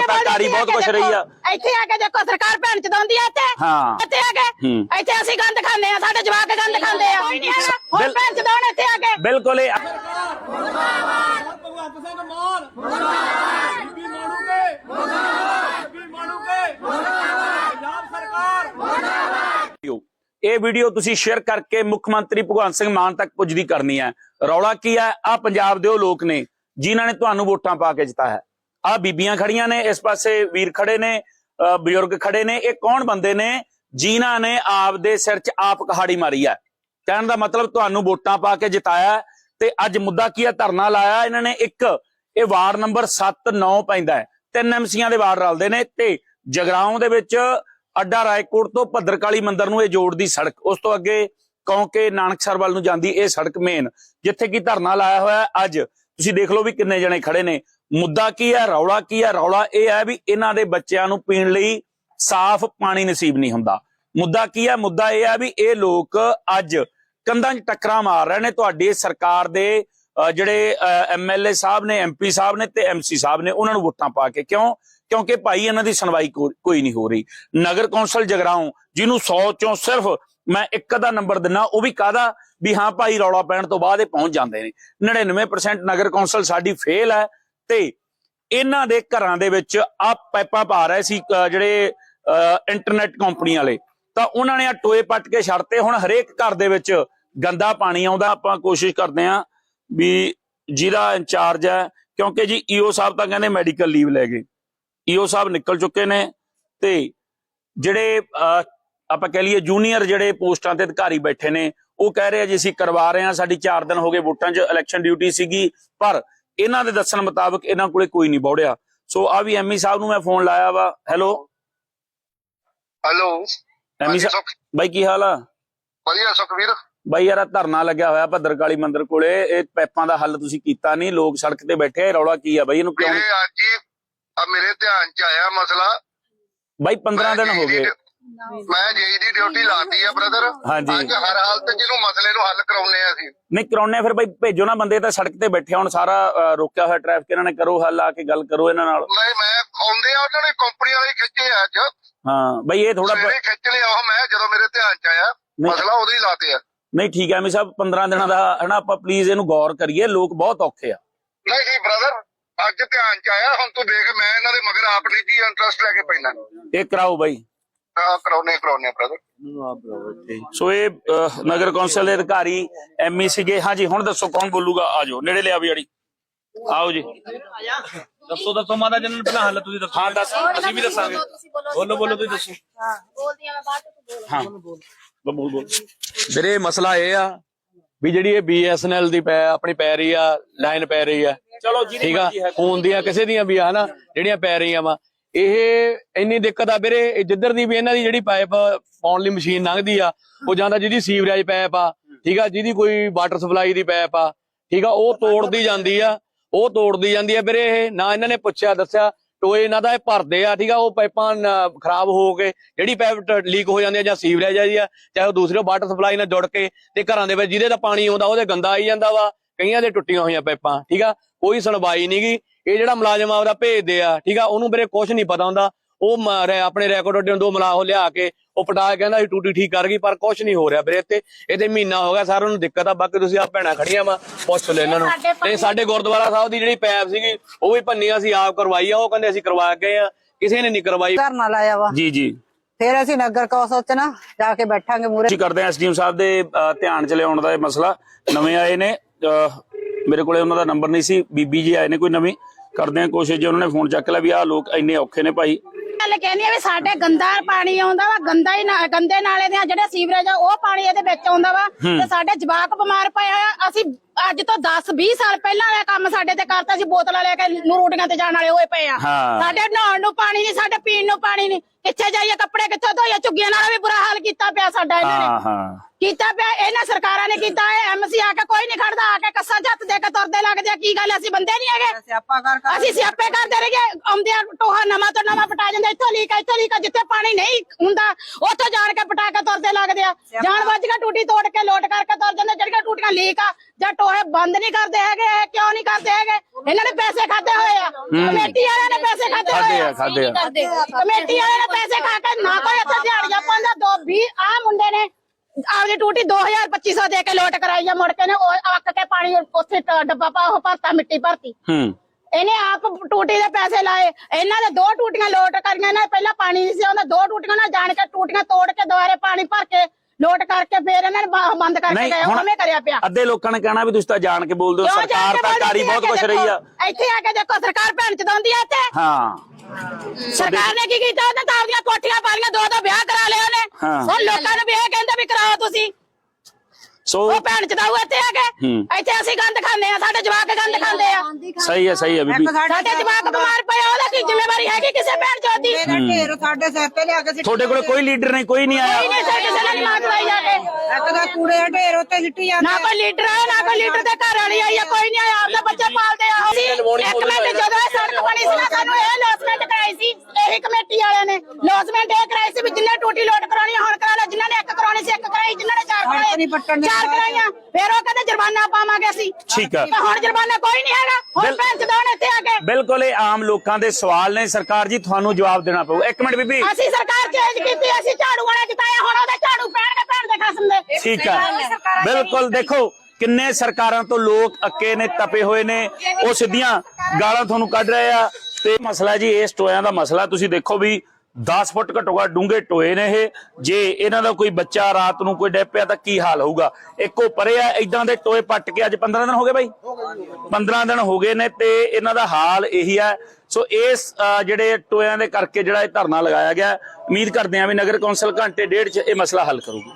ਸਰਕਾਰੀ ਬਹੁਤ ਕੁਛ ਰਹੀ ਆ। ਇੱਥੇ ਆ ਕੇ ਦੇਖੋ ਸਰਕਾਰ ਭੈਣ ਚਦਾਉਂਦੀ ਆ ਇੱਥੇ। ਹਾਂ। ਇੱਥੇ ਆ ਕੇ ਹੂੰ। ਇੱਥੇ ਅਸੀਂ ਗੰਦ ਖਾਂਦੇ ਆ ਸਾਡੇ ਜਵਾਕ ਗੰਦ ਖਾਂਦੇ ਆ। ਕੋਈ ਨਹੀਂ ਹੈਗਾ। ਹੁਣ ਬਿਲ- ਭੈਣ ਚਦਾਉਣ ਇੱਥੇ ਆ ਕੇ। ਬਿਲਕੁਲ ਇਹ ਭਗਵੰਤ ਸਿੰਘ ਮਾਨ। ਮੁਰਦਾਬਾਦ ਬੀਬੀ ਮਾਣੂ ਕੇ ਮੁਰਦਾਬਾਦ ਬੀਬੀ ਮਾਣੂ ਕੇ ਪੰਜਾਬ ਸਰਕਾਰ। ਵੀਡੀਓ। ਇਹ ਵੀਡੀਓ ਤੁਸੀਂ ਸ਼ੇਅਰ ਕਰਕੇ ਮੁੱਖ ਮੰਤਰੀ ਭਗਵੰਤ ਸਿੰਘ ਮਾਨ ਤੱਕ ਪੁੱਜਦੀ ਕਰਨੀ ਹੈ। ਰੌਲਾ ਕੀ ਹੈ? ਆ ਪੰਜਾਬ ਦੇ ਉਹ ਲੋਕ ਨੇ ਜਿਨ੍ਹਾਂ ਨੇ ਤੁਹਾਨੂੰ ਵੋਟਾਂ ਪਾ ਕੇ ਜਿਤਾਇਆ ਹੈ। ਆ ਬੀਬੀਆਂ ਖੜੀਆਂ ਨੇ ਇਸ ਪਾਸੇ ਵੀਰ ਖੜੇ ਨੇ ਅ, ਬਜ਼ੁਰਗ ਖੜੇ ਨੇ ਇਹ ਕੌਣ ਬੰਦੇ ਨੇ ਜਿਨ੍ਹਾਂ ਨੇ ਆਪ ਦੇ ਸਿਰ 'ਚ ਆਪ ਕਹਾੜੀ ਮਾਰੀ ਹੈ ਕਹਿਣ ਦਾ ਮਤਲਬ ਤੁਹਾਨੂੰ ਵੋਟਾਂ ਪਾ ਕੇ ਜਿਤਾਇਆ ਤੇ ਅੱਜ ਮੁੱਦਾ ਕੀ ਹੈ ਧਰਨਾ ਲਾਇਆ ਇਹਨਾਂ ਨੇ ਇੱਕ ਇਹ ਵਾਰਡ ਨੰਬਰ 7 9 ਪੈਂਦਾ ਹੈ। ਤਿੰਨ ਐਮਸੀਆਂ ਦੇ ਵਾਰਡ ਰਲਦੇ ਨੇ ਤੇ ਜਗਰਾਉਂ ਦੇ ਵਿੱਚ ਅੱਡਾ ਰਾਏਕੋਟ ਤੋਂ ਭੱਦਰਕਾਲੀ ਮੰਦਿਰ ਨੂੰ ਇਹ ਜੋੜਦੀ ਸੜਕ। ਉਸ ਤੋਂ ਅੱਗੇ ਕੌਂਕੇ ਨਾਨਕਸਰ ਵੱਲ ਨੂੰ ਜਾਂਦੀ ਇਹ ਸੜਕ ਮੇਨ ਜਿੱਥੇ ਕੀ ਧਰਨਾ ਲਾਇਆ ਹੋਇਆ ਅੱਜ। ਤੁਸੀਂ ਦੇਖ ਲਓ ਵੀ ਕਿੰਨੇ ਜਣੇ ਖੜੇ ਨੇ। ਮੁੱਦਾ ਕੀ ਹੈ ਰੌਲਾ ਕੀ ਹੈ? ਰੌਲਾ ਇਹ ਹੈ ਵੀ ਇਹਨਾਂ ਦੇ ਬੱਚਿਆਂ ਨੂੰ ਪੀਣ ਲਈ ਸਾਫ਼ ਪਾਣੀ ਨਸੀਬ ਨਹੀਂ ਹੁੰਦਾ। ਮੁੱਦਾ ਕੀ ਹੈ? ਮੁੱਦਾ ਇਹ ਹੈ ਵੀ ਇਹ ਲੋਕ ਅੱਜ ਕੰਧਾਂ 'ਚ ਟੱਕਰਾਂ ਮਾਰ ਰਹੇ ਨੇ। ਤੁਹਾਡੀ ਸਰਕਾਰ ਦੇ ਅਹ, ਜਿਹੜੇ ਐਮਐਲਏ ਸਾਹਿਬ ਨੇ ਐਮਪੀ ਸਾਹਿਬ ਨੇ ਤੇ ਐਮਸੀ ਸਾਹਿਬ ਨੇ ਉਹਨਾਂ ਨੂੰ ਵੋਟਾਂ ਪਾ ਕੇ ਕਿਉਂ? ਕਿਉਂਕਿ ਭਾਈ ਇਹਨਾਂ ਦੀ ਸੁਣਵਾਈ ਕੋ- ਕੋਈ ਨਹੀਂ ਹੋ ਰਹੀ। ਨਗਰ ਕੌਂਸਲ ਜਗਰਾਉਂ ਜਿਹਨੂੰ 100 ਚੋਂ ਸਿਰਫ ਮੈਂ ਇੱਕ ਦਾ ਨੰਬਰ ਦਿੰਨਾ ਉਹ ਵੀ ਕਾਦਾ ਵੀ ਹਾਂ ਭਾਈ ਰੌਲਾ ਪੈਣ ਤੋਂ ਬਾਅਦ ਇਹ ਪਹੁੰਚ ਜਾਂਦੇ ਨੇ। 99% ਨਗਰ ਕੌਂਸਲ ਸਾਡੀ ਫੇਲ ਹੈ। ਤੇ ਇਹਨਾਂ ਦੇ ਘਰਾਂ ਦੇ ਵਿੱਚ ਆ ਪਾਈਪਾਂ ਪਾ ਰਹੇ ਸੀ ਜਿਹੜੇ ਇੰਟਰਨੈਟ ਕੰਪਨੀ ਵਾਲੇ। ਤਾਂ ਉਹਨਾਂ ਨੇ ਆ ਟੋਏ ਪੱਟ ਕੇ ਛੱਡਤੇ। ਹੁਣ ਹਰੇਕ ਘਰ ਦੇ ਵਿੱਚ ਗੰਦਾ ਪਾਣੀ ਆਉਂਦਾ। ਆਪਾਂ ਕੋਸ਼ਿਸ਼ ਕਰਦੇ ਆਂ ਵੀ ਜਿਹਦਾ ਇੰਚਾਰਜ ਹੈ ਕਿਉਂਕਿ ਜੀ ਈਓ ਸਾਹਿਬ ਤਾਂ ਕਹਿੰਦੇ ਮੈਡੀਕਲ ਲੀਵ ਲੈ ਗਏ। ਈਓ ਸਾਹਿਬ ਨਿਕਲ ਚੁੱਕੇ ਨੇ ਤੇ ਜਿਹੜੇ ਅਹ, ਆਪਾਂ ਕਹਿ ਲਈਏ ਜੂਨੀਅਰ ਜਿਹੜੇ ਪੋਸਟਾਂ ਤੇ ਅਧਿਕਾਰੀ ਬੈਠੇ ਨੇ ਉਹ ਕਹਿ ਰਹੇ ਆ ਜੀ ਅਸੀਂ ਕਰਵਾ ਰਹੇ ਹਾਂ ਸਾਡੀ 4 ਦਿਨ ਹੋ ਗਏ ਵੋਟਾਂ 'ਚ ਇਲੈਕਸ਼ਨ ਡਿਊਟੀ ਸੀਗੀ ਪਰ ਇਹਨਾਂ ਦੇ ਦੱਸਣ ਮੁਤਾਬਕ ਇਹਨਾਂ ਕੋਲੇ ਕੋਈ ਨਹੀਂ ਬੌੜਿਆ। ਸੋ ਆ ਵੀ ਐਮਈ ਸਾਹਿਬ ਨੂੰ ਮੈਂ ਫੋਨ ਲਾਇਆ ਵਾ। ਹੈਲੋ? ਹੈਲੋ। ਹਾਂਜੀ, ਸਾਹਿਬ ਬਾਈ ਕੀ ਹਾਲ ਆ? ਵਧੀਆ ਸੁਖਵੀਰ। ਬਾਈ ਯਾਰ ਧਰਨਾ ਲੱਗਿਆ ਹੋਇਆ ਭੱਦਰਕਾਲੀ ਮੰਦਿਰ ਕੋਲੇ। ਇਹ ਪੈਪਾਂ ਦਾ ਹੱਲ ਤੁਸੀਂ ਕੀਤਾ ਨਹੀਂ। ਲੋਕ ਸੜਕ ਤੇ ਬੈਠੇ ਆ ਰੌਲਾ ਕੀ ਆ ਬਾਈ? ਇਹਨੂੰ ਕਿਉਂ ਅੱਜ ਆ ਮੇਰੇ ਧਿਆਨ ਚ ਆਇਆ ਮਸਲਾ। ਬਾਈ 15 ਦਿਨ ਹੋ ਗਏ। ਮੈਂ ਜੇਈ ਦੀ ਡਿਊਟੀ ਲਾਤੀ ਆ ਬ੍ਰਦਰ ਹਾਂਜੀ। ਅੱਜ ਹਰ ਹਾਲਤ ਚ ਇਹਨੂੰ ਮਸਲੇ ਨੂੰ ਹੱਲ ਕਰਾਉਣੇ ਆ ਅਸੀਂ। ਨਹੀਂ ਕਰਾਉਣੇ ਫਿਰ ਬਾਈ ਭੇਜੋ ਨਾ ਬੰਦੇ ਤਾਂ ਸੜਕ ਤੇ ਬੈਠੇ ਹੁਣ ਸਾਰਾ ਰੋਕਿਆ ਹੋਇਆ ਟ੍ਰੈਫਿਕ ਇਹਨਾਂ ਨੇ ਕਰੋ ਹੱਲ ਆ ਕੇ ਗੱਲ ਕਰੋ ਇਹਨਾਂ ਨਾਲ। ਨਹੀਂ ਮੈਂ ਆਉਂਦੇ ਆ ਉਹਨਾਂ ਨੇ ਕੰਪਨੀ ਵਾਲੇ ਖਿੱਚੇ ਆ ਅੱਜ। ਹਾਂ ਬਾਈ ਇਹ ਥੋੜਾ ਸਵੇਰੇ ਖਿੱਚ ਲਿਆ ਉਹ ਮੈਂ ਜਦੋਂ ਮੇਰੇ ਧਿਆਨ ਚ ਆਇਆ। ਨਹੀਂ। ਮਸਲਾ ਉਦੋਂ ਹੀ ਲਾਤੇ ਆ। ਨਹੀਂ ਠੀਕ ਹੈ ਐਮੀ ਸਾਹਿਬ 15 ਦਿਨਾਂ ਦਾ ਹਨਾ ਆਪਾਂ ਪਲੀਜ਼ ਇਹਨੂੰ ਗੌਰ ਕਰੀਏ ਲੋਕ ਬਹੁਤ ਔਖੇ ਆ। ਨਹੀਂ ਨਹੀਂ ਬ੍ਰਦਰ ਅੱਜ ਧਿਆਨ ਚ ਆਇਆ ਹੁਣ ਤੂੰ ਦੇਖ ਮੈਂ ਇਹਨਾਂ ਦੇ ਮਗਰ ਆਪ ਨਿੱਜੀ ਇੰਟਰਸਟ ਲੈ ਕੇ ਪੈਣਾ ਇਹ ਕਰਾਓ ਬਾਈ। ਬ੍ਰਦਰ ਸੋ ਇਹ ਅਹ, ਨਗਰ ਕੌਂਸਲ ਦੇ ਅਧਿਕਾਰੀ ਐਮਈ ਸੀਗੇ। ਹਾਂਜੀ ਹੁਣ ਦੱਸੋ ਕੌਣ ਬੋਲੂਗਾ? ਆਜੋ ਨੇੜੇ ਲਿਆ ਵੀ ਅੜੀ। ਆਓ ਜੀ। ਦੱਸੋ ਦੱਸੋ ਮਾਤਾ ਜੀ ਨੂੰ ਪਹਿਲਾਂ ਹੱਲ ਤੁਸੀਂ ਦੱਸੋ। ਹਾਂ ਦੱਸ ਅਸੀਂ ਵੀ ਦੱਸਾਂਗੇ। ਬੋਲੋ ਬੋਲੋ ਤੁਸੀਂ ਦੱਸੋ। ਹਾਂ ਬੋਲ। ਬੋਲ ਵੀਰੇ ਮਸਲਾ ਇਹ ਆ ਵੀ ਜਿਹੜੀ ਇਹ BSNL ਦੀ ਪੈ ਆਪਣੀ ਪੈ ਰਹੀ ਆ ਲਾਈਨ ਪੈ ਰਹੀ ਆ। ਚਲੋ ਜੀ ਠੀਕ ਆ? ਫੋਨ ਦੀਆਂ ਕਿਸੇ ਦੀਆਂ ਵੀ ਆ ਹਨਾ? ਜਿਹੜੀਆਂ ਪੈ ਰਹੀਆਂ ਵਾ ਇਹ ਇੰਨੀ ਦਿੱਕਤ ਆ ਵੀਰੇ ਜਿੱਧਰ ਦੀ ਵੀ ਇਹਨਾਂ ਦੀ ਜਿਹੜੀ ਪਾਈਪ ਪਾਉਣ ਲਈ ਮਸ਼ੀਨ ਲੰਘਦੀ ਆ, ਉਹ ਜਾਂਦਾ ਜਿਹਦੀ ਸੀਵਰੇਜ ਪਾਈਪ ਆ, ਠੀਕ ਆ, ਜਿਹਦੀ ਕੋਈ ਵਾਟਰ ਸਪਲਾਈ ਦੀ ਪਾਈਪ ਆ, ਠੀਕ ਆ, ਉਹ ਤੋੜਦੀ ਜਾਂਦੀ ਆ, ਉਹ ਤੋੜਦੀ ਜਾਂਦੀ ਆ ਵੀਰੇ ਇਹ, ਨਾ ਇਹਨਾਂ ਨੇ ਪੁੱਛਿਆ, ਦੱਸਿਆ, ਟੋਏ ਇਹਨਾਂ ਦਾ ਇਹ ਭਰਦੇ ਆ, ਠੀਕ ਆ, ਉਹ ਪਾਈਪਾਂ ਖਰਾਬ ਹੋ ਕੇ ਜਿਹੜੀ ਪਾਈਪ ਲੀਕ ਹੋ ਜਾਂਦੀ ਆ ਜਾਂ ਸੀਵਰੇਜ ਆ ਜੀ ਆ, ਚਾਹੇ ਉਹ ਦੂਸਰੇ ਵਾਟਰ ਸਪਲਾਈ ਨਾਲ ਜੁੜ ਕੇ ਤੇ ਘਰਾਂ ਦੇ ਵਿੱਚ ਜਿਹਦੇ ਦਾ ਪਾਣੀ ਆਉਂਦਾ, ਉਹਦੇ ਗੰਦਾ ਆਈ ਜਾਂਦਾ ਵਾ, ਕਈਆਂ ਦੇ ਟੁੱਟੀਆਂ ਹੋਈਆਂ ਪਾਈਪਾਂ ਠੀਕ ਆ, ਕੋਈ ਸੁਣਵਾਈ ਨਹੀਂਗੀ ਇਹ ਜਿਹੜਾ ਮੁਲਾਜ਼ਮ ਆਪਦਾ ਭੇਜਦੇ ਆ ਠੀਕ ਆ ਉਹਨੂੰ ਵੀਰੇ ਕੁਝ ਨਹੀਂ ਪਤਾ ਹੁੰਦਾ। ਉਹ ਆਪਣੇ ਰੈਕੋਰਡ ਅੱਡੇ ਦੋ ਮਲਾਹ ਲਿਆ ਕੇ ਉਹ ਪਟਾ ਕੇ ਕਹਿੰਦਾ ਸੀ ਟੂਟੀ ਠੀਕ ਕਰ ਗਈ ਪਰ ਕੁਝ ਨਹੀਂ ਹੋ ਰਿਹਾ ਵੀਰੇ ਤੇ ਇਹਦੇ ਮਹੀਨਾ ਹੋ ਗਿਆ ਸਾਰਿਆਂ ਨੂੰ ਦਿੱਕਤ ਆ ਬਾਕੀ ਤੁਸੀਂ ਆ ਭੈਣਾਂ ਖੜੀਆਂ ਵਾ ਪੁੱਛ ਲੈ ਇਹਨਾਂ ਨੂੰ। ਤੇ ਸਾਡੇ ਗੁਰਦੁਆਰਾ ਸਾਹਿਬ ਦੀ ਜਿਹੜੀ ਪੈਪ ਸੀਗੀ ਉਹ ਵੀ ਭੰਨੀ ਅਸੀਂ ਆਪ ਕਰਵਾਈ ਆ ਉਹ ਕਹਿੰਦੇ ਅਸੀਂ ਕਰਵਾ ਕੇ ਆ ਕਿਸੇ ਨੇ ਨਹੀਂ ਕਰਵਾਈ। ਧਰਨਾ ਲਾਇਆ ਵਾ। ਜੀ ਜੀ। ਫਿਰ ਅਸੀਂ ਨਗਰ ਕੌਂਸਲ ਚ ਨਾ ਜਾ ਕੇ ਬੈਠਾਂਗੇ ਮੂਰੇ ਅਸੀਂ ਕਰਦੇ ਹਾਂ ਐਸਡੀਐਮ ਸਾਹਿਬ ਦੇ ਧਿਆਨ ਚ ਲਿਆਉਣ ਦਾ ਇਹ ਮਸਲਾ। ਨਵੇਂ ਆਏ ਨੇ ਮੇਰੇ ਕੋਲੇ ਉਹਨਾਂ ਦਾ ਨੰਬਰ ਨਹੀਂ ਸੀ ਬੀਬੀ ਜੀ ਆਏ ਨੇ ਕੋਈ ਨਵੀਂ। ਕਰਦੇ ਹਾਂ ਕੋਸ਼ਿਸ਼ ਜੇ ਉਹਨਾਂ ਨੇ ਫੋਨ ਚੱਕ ਲਿਆ ਵੀ ਆਹ ਲੋਕ ਇੰਨੇ ਔਖੇ ਨੇ ਭਾਈ। ਗੱਲ ਕਹਿੰਦੀ ਆ ਵੀ ਸਾਡੇ ਗੰਦਾ ਪਾਣੀ ਆਉਂਦਾ ਵਾ ਗੰਦਾ ਹੀ ਨਾ- ਗੰਦੇ ਨਾਲੇ ਦੇ ਜਿਹੜੇ ਸੀਵਰੇਜ ਆ ਉਹ ਪਾਣੀ ਇਹਦੇ ਵਿੱਚ ਆਉਂਦਾ ਵਾ। ਤੇ ਸਾਡੇ ਜਵਾਕ ਬਿਮਾਰ ਪਏ ਹੋਏ ਆ ਅਸੀਂ ਅੱਜ ਤੋਂ 10 20 ਸਾਲ ਪਹਿਲਾਂ ਵਾਲਾ ਕੰਮ ਸਾਡੇ ਤੇ ਕਰਤਾ ਸੀ ਬੋਤਲਾਂ ਲੈ ਕੇ ਰੋਟੀਆਂ ਤੇ ਜਾਣ ਵਾਲੇ ਹੋਏ ਪਏ ਆ। ਹਾਂ। ਸਾਡੇ ਨਹਾਉਣ ਨੂੰ ਪਾਣੀ ਨਹੀਂ ਸਾਡੇ ਪੀਣ ਨੂੰ ਪਾਣੀ ਨਹੀਂ। ਕਿੱਥੇ ਜਾਈਏ ਕੱਪੜੇ ਕਿੱਥੋਂ ਧੋਈਏ? ਝੁੱਗੀਆਂ ਨਾਲ ਵੀ ਬੁਰਾ ਹਾਲ ਕੀਤਾ ਪਿਆ ਸਾਡਾ ਇਹਨਾਂ ਨੇ। ਹਾਂ ਹਾਂ। ਕੀਤਾ ਪਿਆ ਇਹਨਾਂ ਸਰਕਾਰਾਂ ਨੇ ਕੀਤਾ ਹੈ ਐਮਸੀ ਆ ਕੇ ਕੋਈ ਨਹੀਂ ਖੜਦਾ ਆ ਕੇ ਕੱਸਾ ਜੱਤ ਦੇ ਕੇ ਤੁਰਦੇ ਲੱਗਦੇ ਆ। ਕੀ ਗੱਲ ਅਸੀਂ ਬੰਦੇ ਨਹੀਂ ਹੈਗੇ। ਸਿਆਪਾ ਕਰ ਕਰ ਅਸੀਂ ਸਿਆਪੇ ਕਰਦੇ ਰਹੀਏ। ਆਉਂਦੇ ਆ ਟੋਹਾ ਨਵਾਂ ਤੋਂ ਨਵਾਂ ਪਟਾ ਜਾਂਦਾ ਇੱਥੋਂ ਲੀਕ ਇੱਥੋਂ ਲੀਕ ਜਿੱਥੇ ਪਾਣੀ ਨਹੀਂ ਹੁੰਦਾ ਉੱਥੋਂ ਜਾਣ ਕੇ ਪਟਾ ਕੇ ਤੁਰਦੇ ਲੱਗਦੇ ਆ। ਜਾਣ ਵੱਜ ਕੇ ਟੂਟੀ ਤੋੜ ਕੇ ਲੋਟ ਕਰਕੇ ਤੁਰ ਜਾਂਦੇ ਜਿਹੜੀਆਂ ਟੂਟੀਆਂ ਲੀਕ ਆ ਜਾਂ ਟੋਏ ਬੰਦ ਨਹੀਂ ਕਰਦੇ ਹੈਗੇ ਇਹ ਕਿਉਂ ਨਹੀਂ ਕਰਦੇ ਹੈਗੇ ਇਹਨਾਂ ਨੇ ਪੈਸੇ ਖਾਦੇ ਹੋਏ ਆ ਕਮੇਟੀ ਵਾਲਿਆਂ ਨੇ ਪੈਸੇ ਖਾਦੇ ਖਾਧੇ ਹੋਏ ਆ, ਖਾਧੇ ਆ। ਕਮੇਟੀ ਵਾਲਿਆਂ ਨੇ ਪੈਸੇ ਖਾ ਕੇ ਨਾ ਕੋਈ ਇੱਥੇ ਦਿਹਾੜੀਆਂ ਪਾਉਂਦਾ ਦੋ 20 ਆ ਮੁੰਡੇ ਨੇ ਆਪਦੀ ਟੂਟੀ 2000 2500 ਦੇ ਕੇ ਲੋਟ ਕਰਾਈ ਆ ਮੁੜ ਕੇ ਨੇ ਉਹ ਅੱਕ ਕੇ ਪਾਣੀ ਉੱਥੇ ਟ- ਡੱਬਾ ਪਾ ਉਹ ਭਰਤਾ ਮਿੱਟੀ ਭਰਤੀ ਹੂੰ ਇਹਨੇ ਆਪ ਟੂਟੀ ਦੇ ਪੈਸੇ ਲਾਏ ਇਹਨਾਂ ਦੇ ਦੋ ਟੂਟੀਆਂ ਲੋਟ ਕਰੀਆਂ ਇਹਨਾਂ ਦੇ ਪਹਿਲਾਂ ਪਾਣੀ ਨਹੀਂ ਸੀ ਆਉਂਦਾ ਦੋ ਟੂਟੀਆਂ ਨਾਲ ਜਾਣ ਕੇ ਟੂਟੀਆਂ ਤੋੜ ਕੇ ਦੁਬਾਰੇ ਪਾਣੀ ਭਰ ਕੇ ਲੋਟ ਕਰਕੇ ਫੇਰ ਇਹਨਾਂ ਨੇ ਬ- ਬੰਦ ਕਰਕੇ ਨਹੀਂ ਗਏ ਹੁਣ ਉਹਵੇਂ ਕਰਿਆ ਪਿਆ। ਅੱਧੇ ਲੋਕਾਂ ਨੇ ਕਹਿਣਾ ਵੀ ਤੁਸੀਂ ਤਾਂ ਜਾਣ ਕੇ ਬੋਲਦੇ ਹੋ ਕਿਉਂ ਜਾਣ ਸਰਕਾਰ ਕੇ ਤਾਂ ਕਾਰੀ? ਬਹੁਤ ਕੁਛ ਰਹੀ ਆ। ਇੱਥੇ ਆ ਕੇ ਦੇਖੋ ਸਰਕਾਰ ਭੈਣ ਚਦਾਉਂਦੀ ਆ ਇੱਥੇ। ਹਾਂ। ਸਰਕਾਰ ਨੇ ਕੀ ਕੀਤਾ? ਉਹਨੇ ਤਾਂ ਆਪਦੀਆਂ ਕੋਠੀਆਂ ਪਾਲੀਆਂ ਦੋ ਦੋ ਵਿਆਹ ਕਰਾ ਲਏ ਉਹਨੇ। ਹਾਂ। ਹੁਣ ਲੋਕਾਂ ਨੂੰ ਵੀ ਇਹ ਕਹਿੰਦੇ ਵੀ ਕਰਾਓ ਤੁਸੀਂ। ਸੋ ਉਹ ਭੈਣ ਚਦਾਊ ਇੱਥੇ ਆ ਕੇ। ਹੂੰ। ਇੱਥੇ ਅਸੀਂ ਗੰਦ ਖਾਂਦੇ ਆ ਸਾਡੇ ਜਵਾਕ ਗੰਦ ਖਾਂਦੇ ਆ। ਸਹੀ ਹੈ ਸਹੀ ਹੈ ਬੀਬੀ। ਸਾਡੇ ਜਵਾਕ ਬਿਮਾਰ ਪਏ ਆ, ਉਹਦਾ ਕੀ ਜ਼ਿੰਮੇਵਾਰੀ ਹੈਗੀ ਕਿਸੇ ਭੈਣ ਚੋਦ ਦੀ? ਇਹਦਾ ਢੇਰ ਸਾਡੇ ਸਿਰ ਤੇ ਲਿਆ ਕੇ ਸਿੱਟੀ ਤੁਹਾਡੇ ਕੋਲ ਕੋਈ ਲੀਡਰ ਨਹੀਂ ਕੋਈ ਨਹੀਂ ਕੋਈ ਆਇਆ ਨਹੀਂ ਸਾਡੇ ਕਿਸੇ ਨੇ ਮਾਰ ਚਲਾਈ ਜਾ ਕੇ। ਇੱਕ ਦਾ ਕੂੜੇ ਦਾ ਢੇਰ ਉੱਤੇ ਸਿੱਟੀ ਜਾਂਦੇ ਨਾ ਕੋਈ ਲੀਡਰ ਆਇਆ ਨਾ ਕੋਈ ਲੀਡਰ ਦੇ ਘਰ ਵਾਲੀ ਆਈ ਆ ਕੋਈ ਨਹੀਂ ਆਇਆ ਆਪਦਾ ਬੱਚੇ ਪਾਲਦੇ ਆ। ਅਸੀਂ ਇੱਕ ਮਿੰਟ ਜਦੋਂ ਇਹ ਸੜਕ ਬਣੀ ਸੀ ਨਾ ਸਾਨੂੰ ਇਹ ਲੋਸਮੈਂਟ ਕਰਾਈ ਸੀ ਇਹੀ ਕਮੇਟੀ ਵਾਲਿਆਂ ਨੇ। ਲੋਸਮੈਂਟ ਇਹ ਕਰਾਈ ਸੀ ਵੀ ਜਿੰਨੇ ਟੂਟੀ ਲੋਡ ਕਰਾਉਣੀ ਆ, ਹੁਣ ਕਰਾ ਲੈ ਜਿਨ੍ਹਾਂ ਨੇ ਇੱਕ ਕਰਾਉਣੀ ਸੀ ਇੱਕ ਕਰਾਈ ਜਿਨ੍ਹਾਂ ਨੇ ਚਾਰ ਸੜਕ ਨਹੀਂ ਪੱਟਣ ਚਾਰ। ਕਰਾਈਆਂ ਫਿਰ ਉਹ ਕਹਿੰਦੇ ਜੁਰਮਾਨਾ ਪਾਵਾਂਗੇ ਅਸੀਂ। ਠੀਕ ਆ। ਹੁਣ ਜੁਰਮਾਨਾ ਕੋਈ ਨਹੀਂ ਹੈਗਾ ਹੁਣ ਭੈਣ ਚਦਾਉਣ ਇੱਥੇ ਆ ਕੇ ਬਿਲਕੁਲ ਇਹ ਆਮ ਲੋਕਾਂ ਦੇ ਸਵਾਲ ਨੇ। ਸਰਕਾਰ ਜੀ ਤੁਹਾਨੂੰ ਜਵਾਬ ਦੇਣਾ ਪਊ। ਇੱਕ ਮਿੰਟ ਬੀਬੀ। ਅਸੀਂ ਸਰਕਾਰ ਚੇਂਜ ਕੀਤੀ ਅਸੀਂ ਝਾੜੂ ਵਾਲਾ ਜਿਤਾਇਆ ਹੁਣ ਉਹਦੇ ਝਾੜੂ ਪੈਣਗੇ ਭੈਣ ਦੇ। ਖਸਮ ਦੇ ਠੀਕ ਹੈ। ਬਿਲਕੁਲ ਦੇਖੋ ਕਿੰਨੇ ਸਰਕਾਰਾਂ ਤੋਂ ਲੋਕ ਅੱਕੇ ਨੇ ਤਪੇ ਹੋਏ ਨੇ। ਉਹ ਸਿੱਧੀਆਂ ਗਾਲਾਂ ਤੁਹਾਨੂੰ ਕੱਢ ਰਹੇ ਆ। ਤੇ ਮਸਲਾ ਜੀ ਇਸ ਟੋਇਆਂ ਦਾ ਮਸਲਾ। ਤੁਸੀਂ ਦੇਖੋ ਵੀ 10 ਫੁੱਟ ਘੱਟੋ ਘੱਟ ਡੂੰਘੇ ਟੋਏ ਨੇ ਇਹ। ਜੇ ਇਹਨਾਂ ਦਾ ਕੋਈ ਬੱਚਾ ਰਾਤ ਨੂੰ ਕੋਈ ਡੈਪਿਆ ਤਾਂ ਕੀ ਹਾਲ ਹੋਊਗਾ? ਇੱਕੋ ਪਰੇ ਆ ਇਦਾਂ ਦੇ ਟੋਏ ਪੱਟ ਕੇ ਅੱਜ 15 ਦਿਨ ਹੋ ਗਏ ਬਾਈ? 15 ਦਿਨ ਹੋ ਗਏ ਨੇ ਤੇ ਇਹਨਾਂ ਦਾ ਹਾਲ ਇਹੀ ਹੈ ਸੋ ਇਸ ਜਿਹੜੇ ਟੋਇਆਂ ਦੇ ਕਰਕੇ ਜਿਹੜਾ ਇਹ ਧਰਨਾ ਲਗਾਇਆ ਗਿਆ, ਉਮੀਦ ਕਰਦੇ ਹਾਂ ਵੀ ਨਗਰ ਕੌਂਸਲ ਘੰਟੇ ਡੇਢ ਚ ਇਹ ਮਸਲਾ ਹੱਲ ਕਰੂਗੀ।